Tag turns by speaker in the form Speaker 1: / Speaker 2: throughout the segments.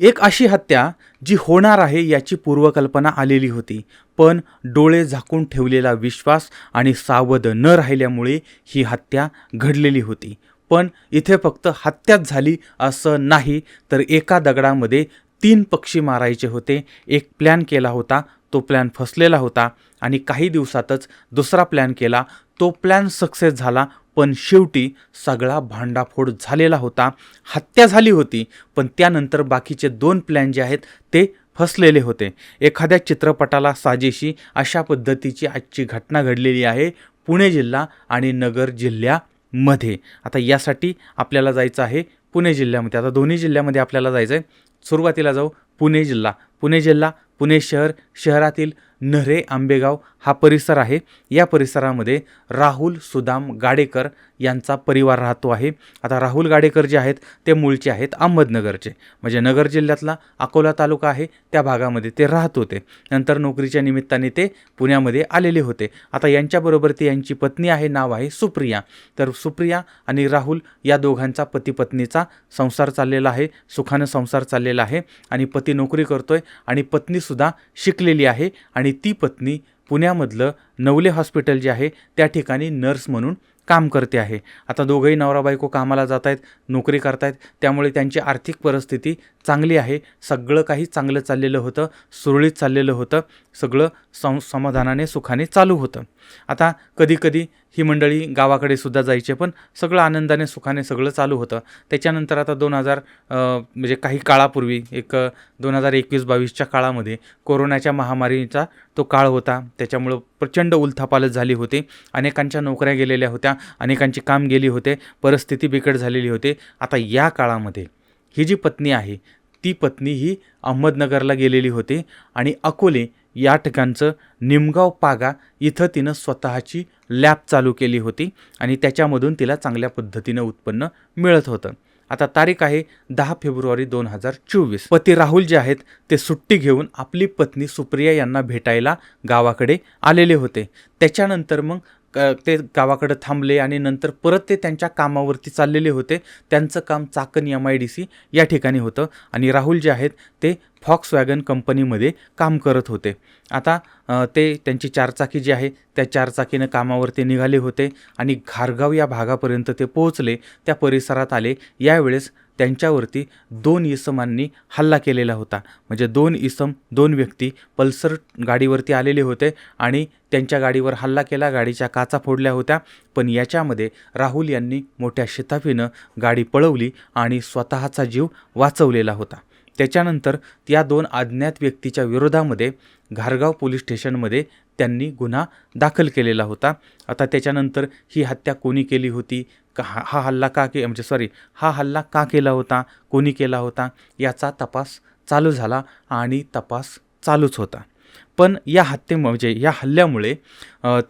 Speaker 1: एक अशी हत्या जी होणार आहे याची पूर्वकल्पना आलेली होती. पण डोळे झाकून ठेवलेला विश्वास आणि सावध न राहिल्यामुळे ही हत्या घडलेली होती. पण इथे फक्त हत्याच झाली असं नाही तर एका दगडामध्ये तीन पक्षी मारायचे होते. एक प्लॅन केला होता तो प्लॅन फसलेला होता आणि काही दिवसातच दुसरा प्लॅन केला. तो प्लॅन सक्सेस झाला पण शेवटी सगळा भांडाफोड झालेला होता. हत्या झाली होती पण त्यानंतर बाकीचे दोन प्लॅन जे आहेत ते फसलेले होते. एखाद्या चित्रपटाला साजेशी अशा पद्धतीची आजची घटना घडलेली आहे पुणे जिल्हा आणि नगर जिल्ह्यामध्ये. आता यासाठी आपल्याला जायचं आहे पुणे जिल्ह्यामध्ये. आता दोन्ही जिल्ह्यामध्ये आपल्याला जायचं आहे. सुरुवातीला जाऊ पुणे जिल्हा. पुणे जिल्हा पुणे शहर शहरातील नरे आंबेगाव हा परिसर आहे. या परिसरामध्ये राहुल सुदाम गाडेकर यांचा परिवार राहतो आहे. आता राहुल गाडेकर जे आहेत ते मूळचे आहेत अहमदनगरचे. म्हणजे नगर जिल्ह्यातला अकोला तालुका आहे त्या भागामध्ये ते राहत होते. नंतर नोकरीच्या निमित्ताने ते पुण्यामध्ये आलेले होते. आता यांच्याबरोबर ती यांची पत्नी आहे नाव आहे सुप्रिया. तर सुप्रिया आणि राहुल या दोघांचा पती पत्नीचा संसार चाललेला आहे सुखानं संसार चाललेला आहे. आणि पती नोकरी करतोय आणि पत्नीसुद्धा शिकलेली आहे आणि ती पत्नी पुण्यामधलं नवले हॉस्पिटल जे आहे त्या ठिकाणी नर्स म्हणून काम करते आहे. आता दोघंही नवरा बायको कामाला जात आहेत नोकरी करतायत त्यामुळे त्यांची आर्थिक परिस्थिती चांगली आहे. सगळं काही चांगलं चाललेलं होतं सुरळीत चाललेलं होतं. सगळं सं समाधानाने सुखाने चालू होतं. आता कधीकधी ही मंडळी गावाकडे सुद्धा जायचे पण सगळं आनंदाने सुखाने सगळं चालू होतं. त्याच्यानंतर आता दोन हजार म्हणजे काही काळापूर्वी एक दोन हजार एकवीस बावीसच्या काळामध्ये कोरोनाच्या महामारीचा तो काळ होता. त्याच्यामुळं प्रचंड उलथापालत झाली होती. अनेकांच्या नोकऱ्या गेलेल्या होत्या अनेकांची काम गेली होते परिस्थिती बिकट झालेली होती. आता या काळामध्ये ही जी पत्नी आहे ती पत्नी ही अहमदनगरला गेलेली होती आणि अकोले या ठिकाणचं निमगाव पागा इथं तिनं स्वतःची लॅब चालू केली होती आणि त्याच्यामधून तिला चांगल्या पद्धतीनं उत्पन्न मिळत होतं. आता तारीख आहे दहा फेब्रुवारी दोन हजार चोवीस. पती राहुल जे आहेत ते सुट्टी घेऊन आपली पत्नी सुप्रिया यांना भेटायला गावाकडे आलेले होते. त्याच्यानंतर मग ते गावाकडे थांबले आणि नंतर परत ते त्यांच्या कामावरती चाललेले होते. त्यांचं काम Chakan M I D C या ठिकाणी होतं आणि राहुल जे आहेत ते फॉक्स वॅगन कंपनीमध्ये काम करत होते. आता ते त्यांची चारचाकी जी आहे त्या चारचाकीनं कामावरती निघाले होते आणि घारगाव या भागापर्यंत ते पोहोचले. त्या परिसरात आले. यावेळेस त्यांच्यावरती दोन इसमांनी हल्ला केलेला होता. म्हणजे दोन इसम दोन व्यक्ती पल्सर गाडीवरती आलेले होते आणि त्यांच्या गाडीवर हल्ला केला गाडीच्या काचा फोडल्या होत्या. पण याच्यामध्ये राहुल यांनी मोठ्या शिताफीनं गाडी पळवली आणि स्वतःचा जीव वाचवलेला होता. त्याच्यानंतर त्या दोन अज्ञात व्यक्तीच्या विरोधामध्ये घारगाव पोलीस स्टेशनमध्ये त्यांनी गुन्हा दाखल केलेला होता. आता त्याच्यानंतर ही हत्या कोणी केली होती? का हा हा हल्ला का के म्हणजे सॉरी हा हल्ला का केला होता? कोणी केला होता? याचा तपास चालू झाला आणि तपास चालूच होता. पण या हत्ये म्हणजे या हल्ल्यामुळे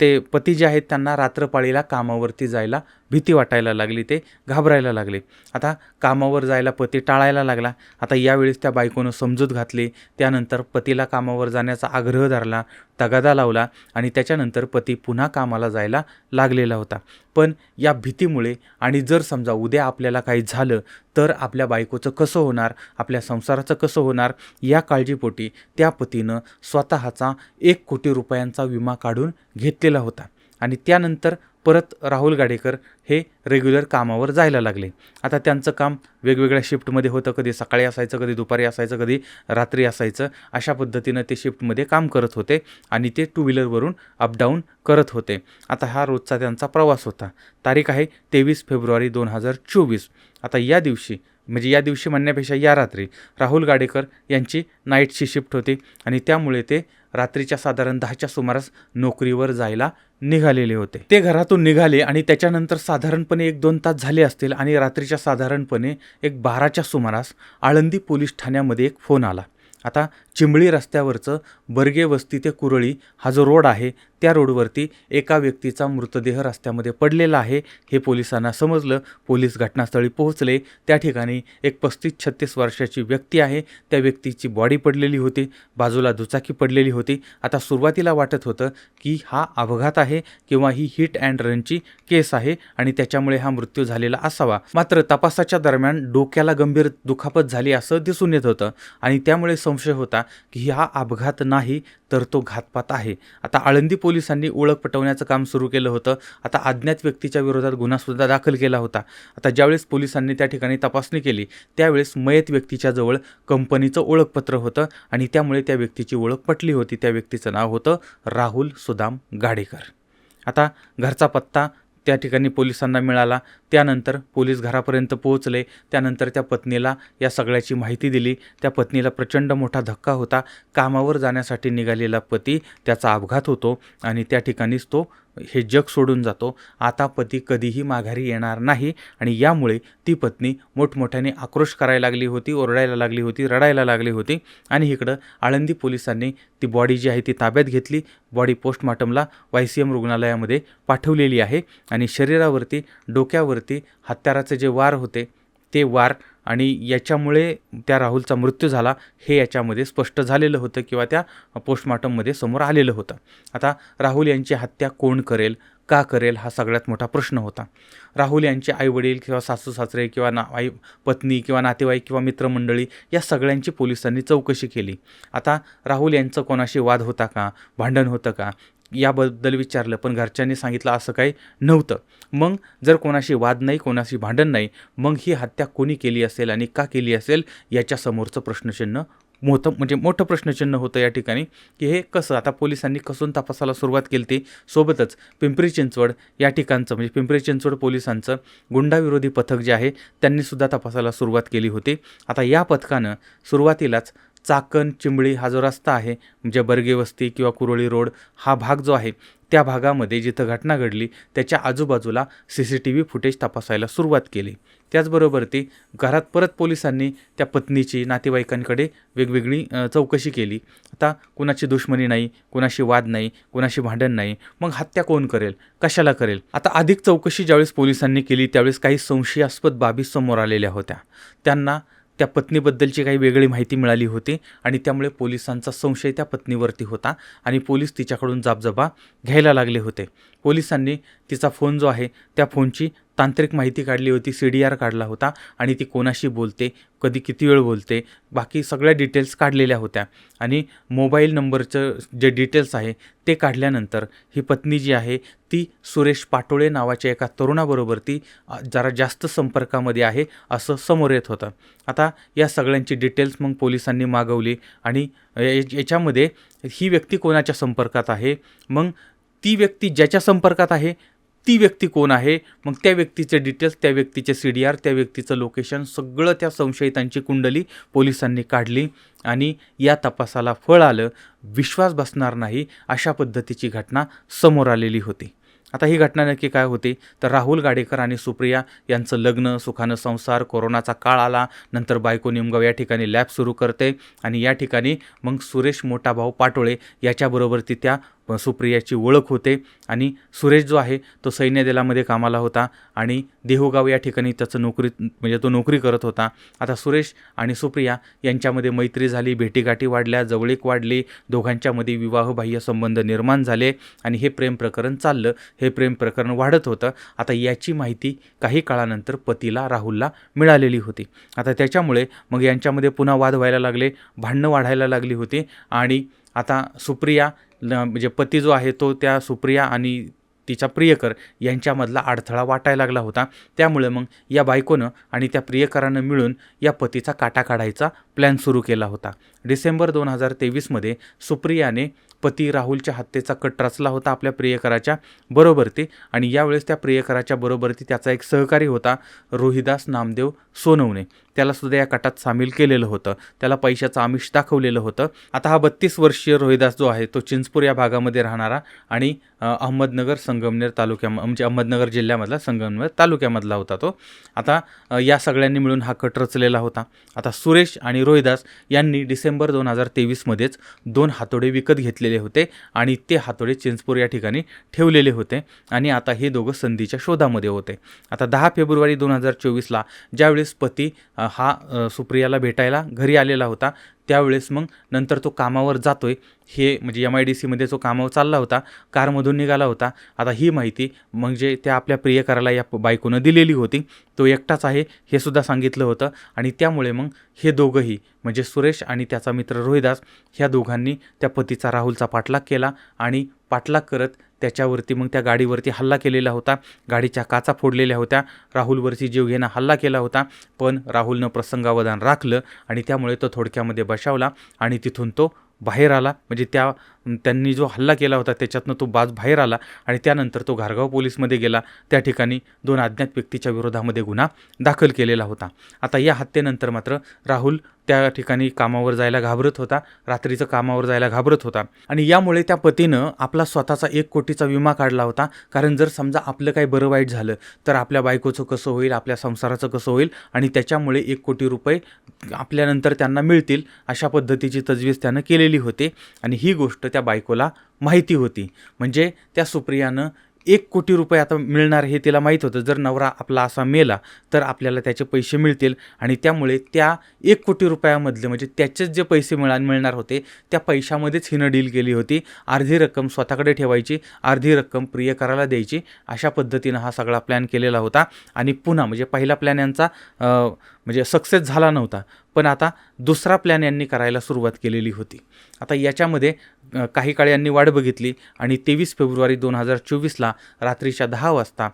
Speaker 1: ते पती जे आहेत त्यांना रात्रपाळीला कामावरती जायला भीती वाटायला लागली ते घाबरायला लागले. आता कामावर जायला पती टाळायला लागला. आता यावेळेस त्या बायकोनं समजूत घातली. त्यानंतर पतीला कामावर जाण्याचा आग्रह धरला तगादा लावला आणि त्याच्यानंतर पती पुन्हा कामाला जायला लागलेला होता. पण या भीतीमुळे आणि जर समजा उद्या आपल्याला काही झालं तर आपल्या बायकोचं कसं होणार आपल्या संसाराचं कसं होणार या काळजीपोटी त्या पतीनं स्वतःच एक कोटी रुपयांचा विमा काढून घेतलेला होता. आणि त्यानंतर परत राहुल गाडेकर हे रेग्युलर कामावर जायला लागले. आता त्यांचं काम वेगवेगळ्या शिफ्टमध्ये होतं. कधी सकाळी असायचं कधी दुपारी असायचं कधी रात्री असायचं. अशा पद्धतीनं ते शिफ्टमध्ये काम करत होते आणि ते टू व्हीलरवरून अपडाऊन करत होते. आता हा रोजचा त्यांचा प्रवास होता. तारीख आहे तेवीस फेब्रुवारी दोन हजार चोवीस. आता या दिवशी म्हणजे या दिवशी म्हणण्यापेक्षा या रात्री राहुल गाडेकर यांची नाईटची शिफ्ट होती आणि त्यामुळे ते रात्रीच्या साधारण दहाच्या सुमारास नोकरीवर जायला निघालेले होते. ते घरातून निघाले आणि त्याच्यानंतर साधारणपणे एक दोन तास झाले असतील आणि रात्रीच्या साधारणपणे एक बाराच्या सुमारास आळंदी पोलीस ठाण्यामध्ये एक फोन आला. आता चिंबळी रस्त्यावरचं बर्गे वस्ती ते कुरळी हा जो रोड आहे त्या रोडवरती एका व्यक्तीचा मृतदेह रस्त्यामध्ये पडलेला आहे. हे पोलिसांना समजलं. पोलीस घटनास्थळी पोहोचले. त्या ठिकाणी एक पस्तीस छत्तीस वर्षाची व्यक्ती आहे. त्या व्यक्तीची बॉडी पडलेली होती. बाजूला दुचाकी पडलेली होती. आता सुरुवातीला वाटत होतं की हा अपघात आहे किंवा ही हिट अँड रनची केस आहे आणि त्याच्यामुळे हा मृत्यू झालेला असावा. मात्र तपासाच्या दरम्यान डोक्याला गंभीर दुखापत झाली असं दिसून येत होतं आणि त्यामुळे संशय होता की हा अपघात नाही तर तो घातपात आहे. आता आळंदी पोलिसांनी ओळख पटवण्याचं काम सुरू केलं होतं. आता अज्ञात व्यक्तीच्या विरोधात गुन्हासुद्धा दाखल केला होता. आता ज्यावेळेस पोलिसांनी त्या ठिकाणी तपासणी केली त्यावेळेस मयत व्यक्तीच्या जवळ कंपनीचं ओळखपत्र होतं आणि त्यामुळे त्या व्यक्तीची ओळख पटली होती. त्या व्यक्तीचं नाव होतं राहुल सुदाम गाडेकर. आता घरचा पत्ता त्या ठिकाणी पोलिसांना मिळाला. त्यानंतर पोलीस घरापर्यंत पोहोचले. त्यानंतर त्या पत्नीला या सगळ्याची माहिती दिली. त्या पत्नीला प्रचंड मोठा धक्का होता. कामावर जाण्यासाठी निघालेला पती त्याचा अपघात होतो आणि त्या ठिकाणीच तो हे जग सोडून जातो. आता पती कधीही माघारी येणार नाही आणि यामुळे ती पत्नी मोठमोठ्याने आक्रोश करायला लागली होती ओरडायला लागली होती रडायला लागली होती. आणि इकडं आळंदी पोलिसांनी ती बॉडी जी आहे ती ताब्यात घेतली. बॉडी पोस्टमॉर्टमला वाय सी एम रुग्णालयामध्ये पाठवलेली आहे आणि शरीरावरती डोक्यावरती हत्याराचे जे वार होते ते वार आणि याच्यामुळे त्या राहुलचा मृत्यू झाला हे याच्यामध्ये स्पष्ट झालेलं होतं किंवा त्या पोस्टमॉर्टममध्ये समोर आलेलं होतं. आता राहुल यांची हत्या कोण करेल का करेल हा सगळ्यात मोठा प्रश्न होता. राहुल यांचे आईवडील किंवा सासू सासरे किंवा ना आई पत्नी किंवा नातेवाईक किंवा मित्रमंडळी या सगळ्यांची पोलिसांनी चौकशी केली. आता राहुल यांचं कोणाशी वाद होता का भांडण होतं का याबद्दल विचारलं पण घरच्यांनी सांगितलं असं काही नव्हतं. मग जर कोणाशी वाद नाही कोणाशी भांडण नाही मग ही हत्या कोणी केली असेल आणि का केली असेल याच्यासमोरचं प्रश्नचिन्ह मोठं म्हणजे मोठं प्रश्नचिन्ह होतं या ठिकाणी की हे कसं आता पोलिसांनी कसून तपासाला सुरुवात केली ती? सोबतच पिंपरी चिंचवड या ठिकाणचं म्हणजे पिंपरी चिंचवड पोलिसांचं गुंडाविरोधी पथक जे आहे त्यांनीसुद्धा तपासाला सुरुवात केली होती. आता या पथकानं सुरुवातीलाच चाकण चिंबळी हा जो रस्ता आहे म्हणजे बर्गे वस्ती किंवा कुरोळी रोड हा भाग जो आहे त्या भागामध्ये जिथं घटना घडली त्याच्या आजूबाजूला C C T V footage तपासायला सुरुवात केली. त्याचबरोबर ती घरात परत पोलिसांनी त्या पत्नीची नातेवाईकांकडे वेगवेगळी चौकशी केली. आता कुणाची दुश्मनी नाही कुणाशी वाद नाही कुणाशी भांडण नाही मग हत्या कोण करेल कशाला करेल? आता अधिक चौकशी ज्यावेळेस पोलिसांनी केली त्यावेळेस काही संशयास्पद बाबी समोर आलेल्या होत्या. त्यांना त्या पत्नीबद्दलची काही वेगळी माहिती मिळाली होती आणि त्यामुळे पोलिसांचा संशय त्या पत्नीवरती होता आणि पोलीस तिच्याकडून जाबजबा घ्यायला लागले होते. पोलिसांनी तिचा फोन जो आहे त्या फोनची तांत्रिक माहिती काढली होती सी डी आर काढला होता आणि ती कोणाशी बोलते कधी किती वेळ बोलते बाकी सगळ्या डिटेल्स काढलेल्या होत्या. आणि मोबाईल नंबरचं जे डिटेल्स आहे ते काढल्यानंतर ही पत्नी जी आहे ती सुरेश पाटोळे नावाच्या एका तरुणाबरोबर ती जरा जास्त संपर्कामध्ये आहे असं समोर येत होतं. आता या सगळ्यांची डिटेल्स मग पोलिसांनी मागवली आणि याच्यामध्ये ही व्यक्ती कोणाच्या संपर्कात आहे? मग ती व्यक्ती ज्याच्या संपर्कात आहे ती व्यक्ती कोण आहे? मग त्या व्यक्तीचे डिटेल्स त्या व्यक्तीचे सी डी आर त्या व्यक्तीचं लोकेशन सगळं त्या संशयितांची कुंडली पोलिसांनी काढली आणि या तपासाला फळ आलं विश्वास बसणार नाही अशा पद्धतीची घटना समोर आलेली होती. आता ही घटना नक्की काय होती? तर राहुल गाडेकर आणि सुप्रिया यांचं लग्न सुखानं संसार कोरोनाचा काळ आला नंतर बायको निमगाव या ठिकाणी लॅब सुरू करते आणि या ठिकाणी मग सुरेश मोठा भाऊ पाटोळे याच्याबरोबर ती त्या सुप्रियाची ओळख होते आणि सुरेश जो आहे तो सैन्य दलामध्ये कामाला होता आणि देहूगाव या ठिकाणी त्याचं नोकरी म्हणजे तो नोकरी करत होता. आता सुरेश आणि सुप्रिया यांच्यामध्ये मैत्री झाली भेटीगाठी वाढल्या जवळीक वाढली दोघांच्यामध्ये विवाहबाह्य संबंध निर्माण झाले आणि हे प्रेम प्रकरण चाललं. हे प्रेम प्रकरण वाढत होतं. आता याची माहिती काही काळानंतर पतीला राहुलला मिळालेली होती. आता त्याच्यामुळे मग यांच्यामध्ये पुन्हा वाद व्हायला लागले भांडणं वाढायला लागली होती आणि आता सुप्रिया ल- म्हणजे पती जो आहे तो त्या सुप्रिया आणि तिचा प्रियकर यांच्यामधला अडथळा वाटायला लागला होता. त्यामुळे मग या बायकोनं आणि त्या प्रियकरानं मिळून या पतीचा काटा काढायचा प्लॅन सुरू केला होता. डिसेंबर दोन हजार तेवीसमध्ये सुप्रियाने पती राहुलच्या हत्येचा कट रचला होता आपल्या प्रियकराच्या बरोबरती आणि यावेळेस त्या प्रियकराच्या बरोबरती त्याचा एक सहकारी होता रोहिदास नामदेव सोनवणे. त्यालासुद्धा या कटात सामील केलेलं होतं. त्याला पैशाचं आमिष दाखवलेलं होतं. आता हा बत्तीस वर्षीय रोहिदास जो आहे तो चिंचपूर या भागामध्ये राहणारा आणि अहमदनगर संगमनेर तालुक्या म्हणजे अहमदनगर जिल्ह्यामधला संगमनेर तालुक्यामधला होता तो. आता या सगळ्यांनी मिळून हा कट रचलेला होता. आता सुरेश आणि रोहिदास यांनी डिसेंबर दोन हजार तेवीसमध्येच दोन हातोडे विकत घेतले घेतलेले होते आणि ते हातोडे चिंचपूर या ठिकाणी ठेवलेले होते. आणि आता हे दोघं संधीच्या शोधामध्ये होते. आता दहा फेब्रुवारी दोन हजार चोवीसला ज्यावेळेस पती हा सुप्रियाला भेटायला घरी आलेला होता त्यावेळेस मग नंतर तो कामावर जातोय. हे म्हणजे एम आय डी सीमध्ये जो कामावर चालला होता कारमधून निघाला होता. आता ही माहिती म्हणजे त्या आपल्या प्रियकराला या बायकोनं दिलेली होती. तो एकटाच आहे हे सुद्धा सांगितलं होतं. आणि त्यामुळे मग हे दोघंही म्हणजे सुरेश आणि त्याचा मित्र रोहिदास ह्या दोघांनी त्या पतीचा राहुलचा पाठलाग केला आणि पाठलाग करत त्याच्यावरती मग त्या गाडीवरती हल्ला केलेला होता. गाडीच्या काचा फोडलेल्या होत्या. राहुलवरती जीवघेणा हल्ला केला होता. पण राहुलनं प्रसंगावधान राखलं आणि त्यामुळे तो थोडक्यामध्ये बशावला आणि तिथून तो बाहेर आला. म्हणजे त्या त्यांनी जो हल्ला केला होता त्याच्यातनं तो बाज बाहेर आला आणि त्यानंतर तो घारगाव पोलीसमध्ये गेला. त्या ठिकाणी दोन अज्ञात व्यक्तीच्या विरोधामध्ये गुन्हा दाखल केलेला होता. आता या हत्येनंतर मात्र राहुल त्या ठिकाणी कामावर जायला घाबरत होता रात्रीचं कामावर जायला घाबरत होता. आणि यामुळे त्या पतीनं आपला स्वतःचा एक कोटीचा विमा काढला होता. कारण जर समजा आपलं काही बरं वाईट झालं तर आपल्या बायकोचं कसं होईल आपल्या संसाराचं कसं होईल आणि त्याच्यामुळे एक कोटी रुपये आपल्यानंतर त्यांना मिळतील अशा पद्धतीची तजवीज त्यानं केलेली होती. आणि ही गोष्ट त्या बायकोला माहिती होती. म्हणजे त्या सुप्रियानं एक कोटी रुपये आता मिळणार हे तिला माहीत होतं. जर नवरा आपला असा मेला तर आपल्याला त्याचे पैसे मिळतील आणि त्यामुळे त्या एक कोटी रुपयामधले म्हणजे त्याचेच जे पैसे मिळा मिळणार होते त्या पैशामध्येच हिनं डील केली होती. अर्धी रक्कम स्वतःकडे ठेवायची अर्धी रक्कम प्रियकराला द्यायची अशा पद्धतीनं हा सगळा प्लॅन केलेला होता. आणि पुन्हा म्हणजे पहिला प्लॅन यांचा म्हणजे सक्सेस झाला नव्हता पण आता दुसरा प्लॅन यांनी करायला सुरुवात केलेली होती. आता याच्यामध्ये काही काळ यांनी वाट बघितली आणि तेवीस फेब्रुवारी दोन हजार चोवीसला रात्रीच्या दहा वाजता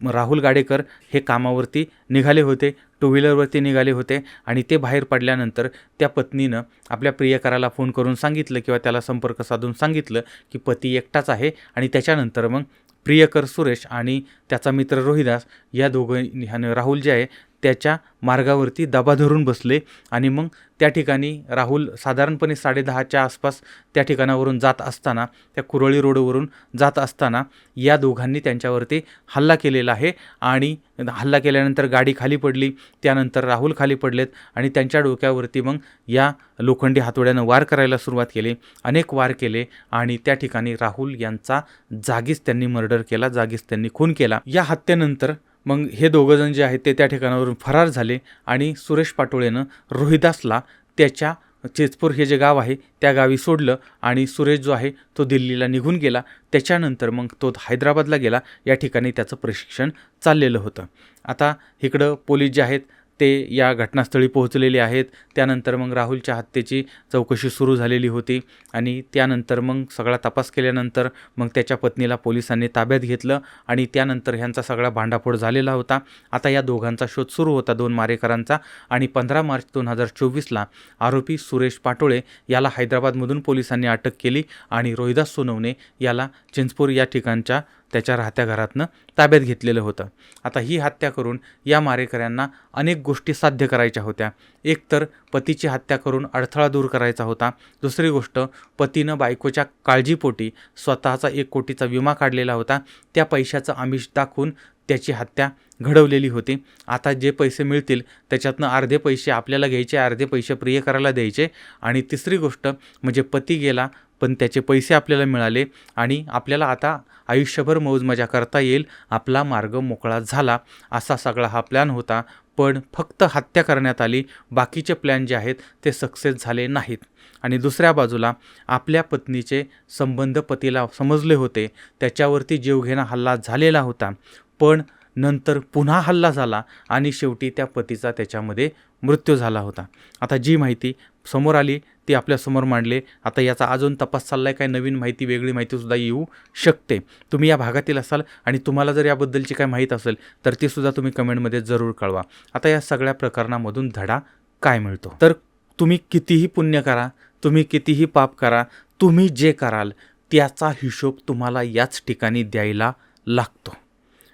Speaker 1: राहुल गाडेकर हे कामावरती निघाले होते टू व्हीलरवरती निघाले होते आणि ते बाहेर पडल्यानंतर त्या पत्नीनं आपल्या प्रियकराला फोन करून सांगितलं किंवा त्याला संपर्क साधून सांगितलं की पती एकटाच आहे आणि त्याच्यानंतर मग प्रियकर सुरेश आणि त्याचा मित्र रोहिदास या दोघं ह्यानं राहुल जे आहे त्याच्या मार्गावरती दबा धरून बसले आणि मग त्या ठिकाणी राहुल साधारणपणे साडेदहाच्या आसपास त्या ठिकाणावरून जात असताना त्या कुरळी रोडवरून जात असताना या दोघांनी त्यांच्यावरती हल्ला केलेला आहे आणि हल्ला केल्यानंतर गाडी खाली पडली त्यानंतर राहुल खाली पडलेत आणि त्यांच्या डोक्यावरती मग या लोखंडी हातोड्यानं वार करायला सुरुवात केली अनेक वार केले आणि त्या ठिकाणी राहुल यांचा जागीच त्यांनी मर्डर केला जागीच त्यांनी खून केला. या हत्येनंतर मग हे दोघंजण जे आहेत ते त्या ठिकाणावरून फरार झाले आणि सुरेश पाटोळेनं रोहिदासला त्याच्या चेचपूर हे जे गाव आहे त्या गावी सोडलं आणि सुरेश जो आहे तो दिल्लीला निघून गेला. त्याच्यानंतर मग तो हैदराबादला गेला. या ठिकाणी त्याचं प्रशिक्षण चाललेलं होतं. आता इकडं पोलीस जे आहेत ते या घटनास्थळी पोहोचलेले आहेत. त्यानंतर मग राहुलच्या हत्येची चौकशी सुरू झालेली होती आणि त्यानंतर मग सगळा तपास केल्यानंतर मग त्याच्या पत्नीला पोलिसांनी ताब्यात घेतलं आणि त्यानंतर ह्यांचा सगळा भांडाफोड झालेला होता. आता या दोघांचा शोध सुरू होता दोन मारेकरांचा आणि पंधरा मार्च दोन हजार चोवीसला आरोपी सुरेश पाटोळे याला हैदराबादमधून पोलिसांनी अटक केली आणि रोहिदास सोनवणे याला चिंचपूर या ठिकाणच्या त्याच्या राहत्या घरातनं ताब्यात घेतलेलं होतं. आता ही हत्या करून या मारेकऱ्यांना अनेक गोष्टी साध्य करायच्या होत्या. एक तर पतीची हत्या करून अडथळा दूर करायचा होता. दुसरी गोष्ट पतीनं बायकोच्या काळजीपोटी स्वतःचा एक कोटीचा विमा काढलेला होता. त्या पैशाचं आमिष दाखवून त्याची हत्या घडवलेली होती. आता जे पैसे मिळतील त्याच्यातनं अर्धे पैसे आपल्याला घ्यायचे अर्धे पैसे प्रियकराला द्यायचे. आणि तिसरी गोष्ट म्हणजे पती गेला पण त्याचे पैसे आपल्याला मिळाले. आणि आपल्याला आता आयुष्यभर मौजमजा करता येईल. आपला मार्ग मोकळा झाला. असा सगळा हा प्लॅन होता. पण फक्त हत्या करण्यात आली. बाकीचे प्लॅन जे आहेत ते सक्सेस झाले नाहीत. आणि दुसऱ्या बाजूला आपल्या पत्नीचे संबंध पतीला समजले होते. त्याच्यावरती जीवघेणा हल्ला झालेला होता. पण नंतर पुन्हा हल्ला झाला आणि शेवटी त्या पतीचा त्याच्यामध्ये मृत्यू झाला होता. आता जी माहिती समोर आली ती आपल्यासमोर मांडले. आता याचा अजून तपास चाललाय काय? नवीन माहिती वेगळी माहितीसुद्धा येऊ शकते. तुम्ही या भागातील असाल आणि तुम्हाला जर याबद्दलची काय माहीत असेल तर तीसुद्धा तुम्ही कमेंटमध्ये जरूर कळवा. आता या सगळ्या प्रकरणामधून धडा काय मिळतो? तर तुम्ही कितीही पुण्य करा तुम्ही कितीही पाप करा तुम्ही जे कराल त्याचा हिशोब तुम्हाला याच ठिकाणी द्यायला लागतो.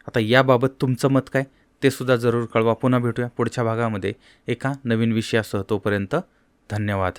Speaker 1: आता याबाबत तुमचं मत काय? ते सुद्धा जरूर कळवा. पुन्हा भेटूया पुढच्या भागामध्ये एका नवीन विषयासह. तोपर्यंत धन्यवाद.